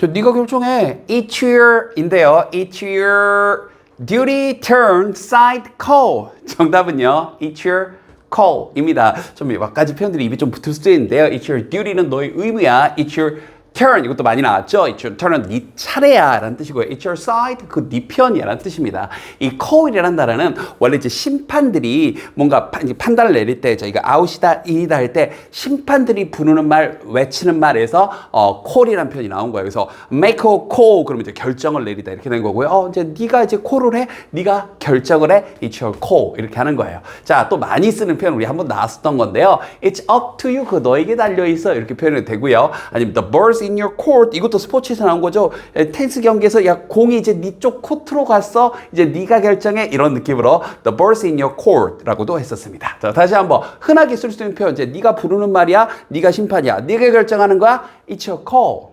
저 네가 결정해. It's your인데요. It's your duty turn side call. 정답은요. It's your call입니다. 좀 몇 가지 표현들이 입에 좀 붙을 수도 있는데요. It's your duty는 너의 의무야. It's your turn 이것도 많이 나왔죠. It's your turn은 네 차례야 라는 뜻이고요. It's your side 그 네 편이야 라는 뜻입니다. 이 call이라는 단어는 원래 이제 심판들이 뭔가 판단을 내릴 때 저희가 아웃이다 인이다 할 때 심판들이 부르는 말 외치는 말에서 어, call이라는 표현이 나온 거예요. 그래서 make a call 그러면 이제 결정을 내리다 이렇게 된 거고요. 어 이제 네가 이제 콜을 해, 네가 결정을 해, it's your call 이렇게 하는 거예요. 자 또 많이 쓰는 표현 우리 한번 나왔었던 건데요. It's up to you 그 너에게 달려 있어 이렇게 표현이 되고요. 아니면 the in your court 이것도 스포츠에서 나온 거죠. 에, 테니스 경기에서 야 공이 이제 네쪽 코트로 갔어 이제 네가 결정해 이런 느낌으로 the ball's in your court라고도 했었습니다. 자 다시 한번 흔하게 쓸 수 있는 표현 이제 네가 부르는 말이야, 네가 심판이야, 네가 결정하는 거야, it's your call.